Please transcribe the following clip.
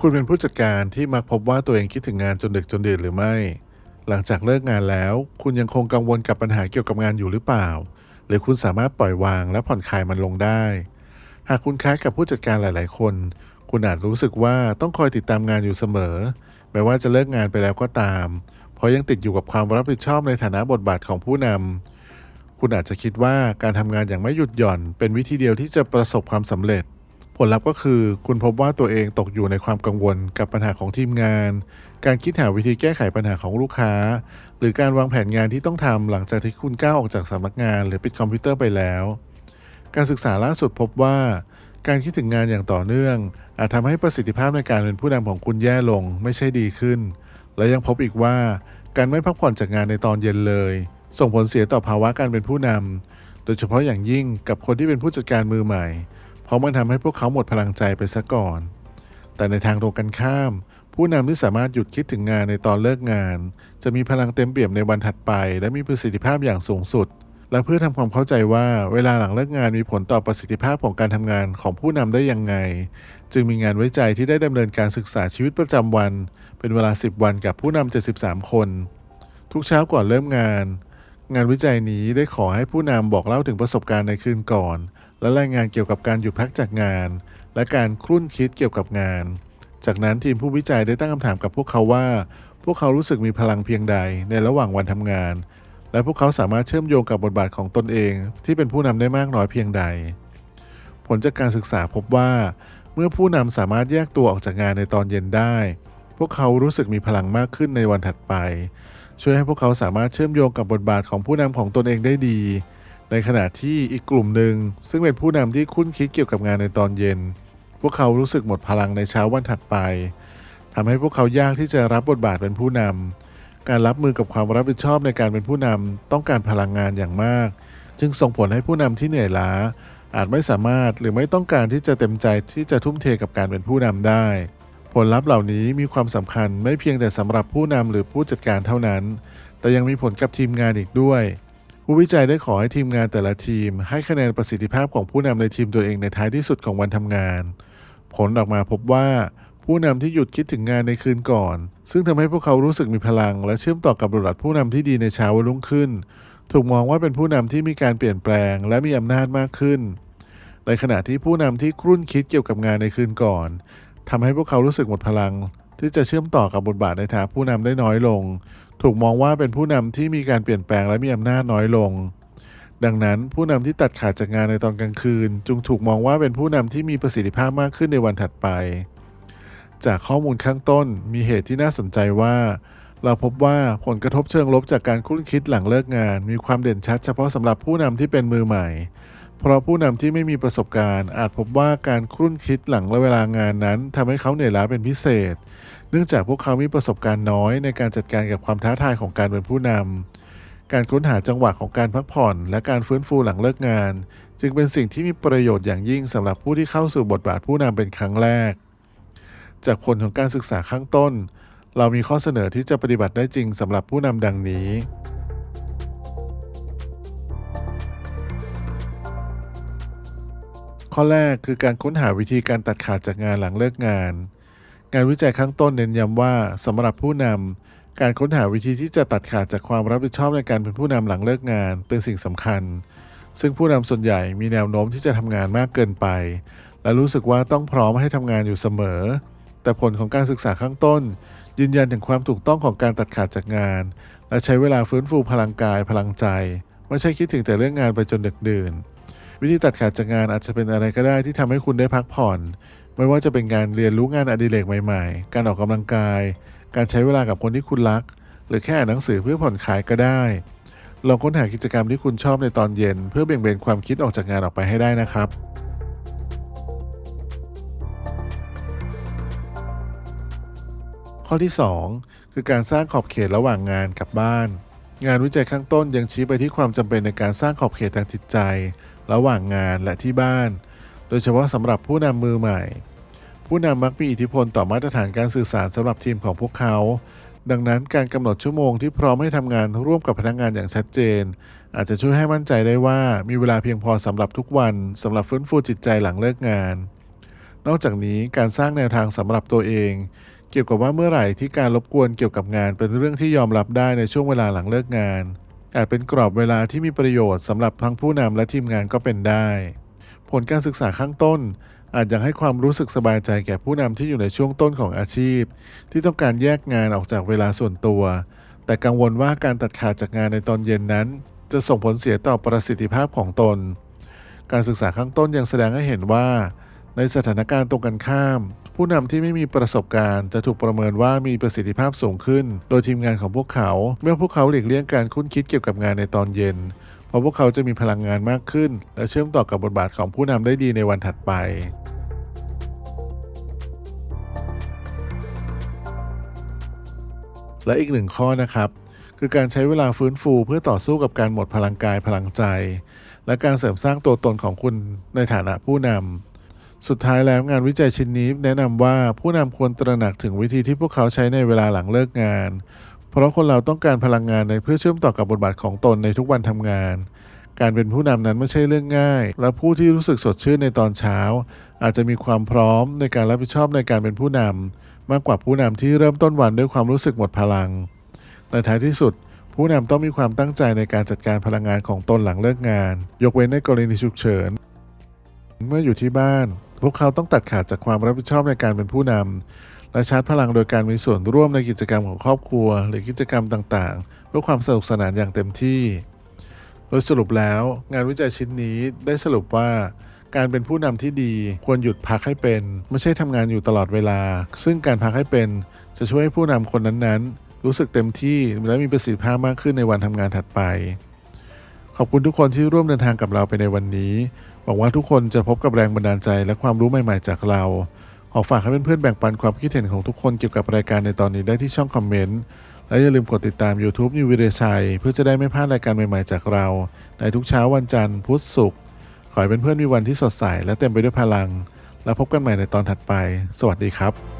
คุณเป็นผู้จัดการที่มักพบว่าตัวเองคิดถึงงานจนดึกจนดื่นหรือไม่ หลังจากเลิกงานแล้ว คุณยังคงกังวลกับปัญหาเกี่ยวกับงานอยู่หรือเปล่า หรือคุณสามารถปล่อยวางและผ่อนคลายมันลงได้ หากคุณคล้ายกับผู้จัดการหลาย ๆ คน คุณอาจรู้สึกว่าต้องคอยติดตามงานอยู่เสมอ แม้ว่าจะเลิกงานไปแล้วก็ตาม เพราะยังติดอยู่กับความรับผิดชอบในฐานะบทบาทของผู้นำคุณอาจจะคิดว่าการทำงานอย่างไม่หยุดหย่อน เป็นวิธีเดียวที่จะประสบความสำเร็จ ผลลัพธ์ก็คือคุณพบว่าตัวเองตกอยู่ในความกังวลกับปัญหาของทีมงาน การคิดหาวิธีแก้ไขปัญหาของลูกค้า หรือการวางแผนงานที่ต้องทำหลังจากที่คุณก้าวออกจากสำนักงาน หรือปิดคอมพิวเตอร์ไปแล้ว การศึกษาล่าสุดพบว่า การคิดถึงงานอย่างต่อเนื่อง อาจทำให้ประสิทธิภาพในการเป็นผู้นำของคุณแย่ลง ไม่ใช่ดีขึ้น และยังพบอีกว่าการไม่พักผ่อนจากงานในตอนเย็นเลย ส่งผลเสียต่อภาวะการเป็นผู้นำโดยเฉพาะอย่างยิ่งกับคนที่เป็นผู้จัดการมือใหม่ เพราะมันทำให้พวกเขาหมดพลังใจไปซะก่อน แต่ในทางตรงกันข้าม ผู้นำที่สามารถหยุดคิดถึงงานในตอนเลิกงาน จะมีพลังเต็มเปี่ยมในวันถัดไป และมีประสิทธิภาพอย่างสูงสุด และเพื่อทำความเข้าใจว่าเวลาหลังเลิกงานมีผลต่อประสิทธิภาพของการทำงานของผู้นำได้ยังไง จึงมีงานวิจัยที่ได้ดำเนินการศึกษาชีวิตประจำวัน เป็นเวลา 10 วันกับผู้นำ73 คน ทุกเช้าก่อนเริ่มงานงานวิจัยนี้ได้ขอให้ผู้นำบอกเล่าถึงประสบการณ์ในคืนก่อน และรายงานเกี่ยวกับการหยุดพักจากงาน และการครุ่นคิดเกี่ยวกับงาน จากนั้นทีมผู้วิจัยได้ตั้งคำถามกับพวกเขาว่า พวกเขารู้สึกมีพลังเพียงใดในระหว่างวันทำงาน และพวกเขาสามารถเชื่อมโยงกับบทบาทของตนเอง ที่เป็นผู้นำได้มากน้อยเพียงใด ผลจากการศึกษาพบว่า เมื่อผู้นำสามารถแยกตัวออกจากงานในตอนเย็นได้ พวกเขารู้สึกมีพลังมากขึ้นในวันถัดไป ช่วยให้พวกเขาสามารถเชื่อมโยงกับบทบาทของผู้นำของตนเองได้ดี ในขณะที่อีกกลุ่มหนึ่งซึ่งเป็นผู้นำที่คุ้นคิดเกี่ยวกับงานในตอนเย็น พวกเขารู้สึกหมดพลังในเช้าวันถัดไปทำให้พวกเขายากที่จะรับบทบาทเป็นผู้นำการรับมือกับความรับผิดชอบในการเป็นผู้นำต้องการพลังงานอย่างมาก จึงส่งผลให้ผู้นำที่เหนื่อยล้า อาจไม่สามารถหรือไม่ต้องการที่จะเต็มใจที่จะทุ่มเทกับการเป็นผู้นำได้ ผลลัพธ์เหล่านี้มีความสำคัญไม่เพียงแต่สำหรับผู้นำหรือผู้จัดการเท่านั้น แต่ยังมีผลกับทีมงานอีกด้วย ผู้วิจัยได้ขอให้ทีมงานแต่ละทีม ให้คะแนนประสิทธิภาพของผู้นำในทีมตัวเองในท้ายที่สุดของวันทำงาน ผลออกมาพบว่าผู้นำที่หยุดคิดถึงงานในคืนก่อน ซึ่งทำให้พวกเขารู้สึกมีพลัง และเชื่อมต่อกับบทบาทผู้นำที่ดีในเช้าวันรุ่งขึ้น ถูกมองว่าเป็นผู้นำที่มีการเปลี่ยนแปลง และมีอำนาจมากขึ้น ในขณะที่ผู้นำที่ครุ่นคิดเกี่ยวกับงานในคืนก่อนทำให้พวกเขารู้สึกหมดพลัง ที่จะเชื่อมต่อกับบทบาทในฐานะผู้นำได้น้อยลง ถูกมองว่าเป็นผู้นำที่มีการเปลี่ยนแปลงและมีอำนาจน้อยลง ดังนั้นผู้นำที่ตัดขาดจากงานในตอนกลางคืน จึงถูกมองว่าเป็นผู้นำที่มีประสิทธิภาพมากขึ้นในวันถัดไป จากข้อมูลข้างต้นมีเหตุที่น่าสนใจว่า เราพบว่าผลกระทบเชิงลบจากการคุ้นคิดหลังเลิกงาน มีความเด่นชัดเฉพาะสำหรับผู้นำที่เป็นมือใหม่ เพราะผู้นำที่ไม่มีประสบการณ์ อาจพบว่าการครุ่นคิดหลังเวลางานนั้นทำให้เขาเหนื่อยล้าเป็นพิเศษ นื่องจากพวกเขามีประสบการณ์น้อยในการจัดการกับความท้าทายของการเป็นผู้นำ การค้นหาจังหวะของการพักผ่อน และการฟื้นฟูหลังเลิกงาน จึงเป็นสิ่งที่มีประโยชน์อย่างยิ่งสำหรับผู้ที่เข้าสู่บทบาทผู้นำเป็นครั้งแรก จากผลของการศึกษาข้างต้น เรามีข้อเสนอที่จะปฏิบัติได้จริงสำหรับผู้นำดังนี้ ข้อแรกคือการค้นหาวิธีการตัดขาดจากงานหลังเลิกงาน งานวิจัยข้างต้นเน้นย้ำว่าสำหรับผู้นำการค้นหาวิธีที่จะตัดขาดจากความรับผิดชอบในการเป็นผู้นำหลังเลิกงานเป็นสิ่งสำคัญ ซึ่งผู้นำส่วนใหญ่มีแนวโน้มที่จะทำงานมากเกินไป และรู้สึกว่าต้องพร้อมให้ทำงานอยู่เสมอ แต่ผลของการศึกษาข้างต้น ยืนยันถึงความถูกต้องของการตัดขาดจากงาน และใช้เวลาฟื้นฟูพลังกายพลังใจ ไม่ใช่คิดถึงแต่เรื่องงานไปจนดึกดื่นวิธีตัดขาดจากงานอาจจะเป็นอะไรก็ได้ที่ทำให้คุณได้พักผ่อน ไม่ว่าจะเป็นการเรียนรู้งานอดิเรกใหม่ๆ การออกกำลังกาย การใช้เวลากับคนที่คุณรัก หรือแค่อ่านหนังสือเพื่อผ่อนคลายก็ได้ ลองค้นหากิจกรรมที่คุณชอบในตอนเย็น เพื่อเบี่ยงเบนความคิดออกจากงานออกไปให้ได้นะครับข้อที่ 2 คือการสร้างขอบเขตระหว่างงานกับบ้าน งานวิจัยข้างต้นยังชี้ไปที่ความจำเป็นในการสร้างขอบเขตทางจิตใจ ระหว่างงานและที่บ้าน โดยเฉพาะสำหรับผู้นำมือใหม่ ผู้นำมักมีอิทธิพลต่อมาตรฐานการสื่อสารสำหรับทีมของพวกเขา ดังนั้นการกำหนดชั่วโมงที่พร้อมให้ทำงานร่วมกับพนักงานอย่างชัดเจน อาจจะช่วยให้มั่นใจได้ว่ามีเวลาเพียงพอสำหรับทุกวันสำหรับฟื้นฟูจิตใจหลังเลิกงาน นอกจากนี้การสร้างแนวทางสำหรับตัวเอง เกี่ยวกับว่าเมื่อไหร่ที่การรบกวนเกี่ยวกับงานเป็นเรื่องที่ยอมรับได้ในช่วงเวลาหลังเลิกงานอาจเป็นกรอบเวลาที่มีประโยชน์สำหรับทั้งผู้นำและทีมงานก็เป็นได้ ลการศึกษาข้างต้น อาจยังให้ความรู้สึกสบายใจแก่ผู้นำที่อยู่ในช่วงต้นของอาชีพ ที่ต้องการแยกงานออกจากเวลาส่วนตัว แต่กังวลว่าการตัดขาดจากงานในตอนเย็นนั้น จะส่งผลเสียต่อประสิทธิภาพของตน การศึกษาข้างต้นยังแสดงให้เห็นว่า ในสถานการณ์ตรงกันข้าม ผู้นำที่ไม่มีประสบการณ์ จะถูกประเมินว่ามีประสิทธิภาพสูงขึ้น โดยทีมงานของพวกเขา เมื่อพวกเขาหลีกเลี่ยงการคุ้นคิดเกี่ยวกับงานในตอนเย็น ราะพวกเขาจะมีพลังงานมากขึ้น และเชื่อมต่อกับบทบาทของผู้นำได้ดีในวันถัดไปและอีกหนึ่งข้อนะครับ คือการใช้เวลาฟื้นฟูเพื่อต่อสู้กับการหมดพลังกายพลังใจ และการเสริมสร้างตัวตนของคุณในฐานะผู้นำสุดท้ายแล้วงานวิจัยชิ้นนี้แนะนำว่าผู้นำควรตระหนักถึงวิธีที่พวกเขาใช้ในเวลาหลังเลิกงาน เพราะคนเราต้องการพลังงานในเพื่อเชื่อมต่อกับบทบาทของตนในทุกวันทำงาน การเป็นผู้นำนั้นไม่ใช่เรื่องง่าย และผู้ที่รู้สึกสดชื่นในตอนเช้า อาจจะมีความพร้อมในการรับผิดชอบในการเป็นผู้นำมากกว่าผู้นำที่เริ่มต้นวันด้วยความรู้สึกหมดพลัง ในท้ายที่สุด ผู้นำต้องมีความตั้งใจในการจัดการพลังงานของตนหลังเลิกงาน ยกเว้นในกรณีฉุกเฉิน เมื่ออยู่ที่บ้าน พวกเขาต้องตัดขาดจากความรับผิดชอบในการเป็นผู้นำ และชาร์จพลังโดยการมีส่วนร่วมในกิจกรรมของครอบครัว หรือกิจกรรมต่างๆ เพื่อความสนุกสนานอย่างเต็มที่ โดยสรุปแล้วงานวิจัยชิ้นนี้ได้สรุปว่า การเป็นผู้นำที่ดีควรหยุดพักให้เป็น ไม่ใช่ทำงานอยู่ตลอดเวลา ซึ่งการพักให้เป็นจะช่วยให้ผู้นำคนนั้นๆ รู้สึกเต็มที่และมีประสิทธิภาพมากขึ้นในวันทำงานถัดไป ขอบคุณทุกคนที่ร่วมเดินทางกับเราไปในวันนี้หวังว่าทุกคนจะพบกับแรงบันดาลใจและความรู้ใหม่ ๆ จากเรา ขอฝากให้เพื่อนๆแบ่งปันความคิดเห็นของทุกคนเกี่ยวกับรายการในตอนนี้ได้ที่ช่องคอมเมนต์ และอย่าลืมกดติดตาม YouTube นิววิเดชัยเพื่อจะได้ไม่พลาดรายการใหม่ๆจากเรา ในทุกเช้าวันจันทร์พุธศุกร์ขอให้เพื่อนๆมีวันที่สดใสและเต็มไปด้วยพลัง แล้วพบกันใหม่ในตอนถัดไป สวัสดีครับ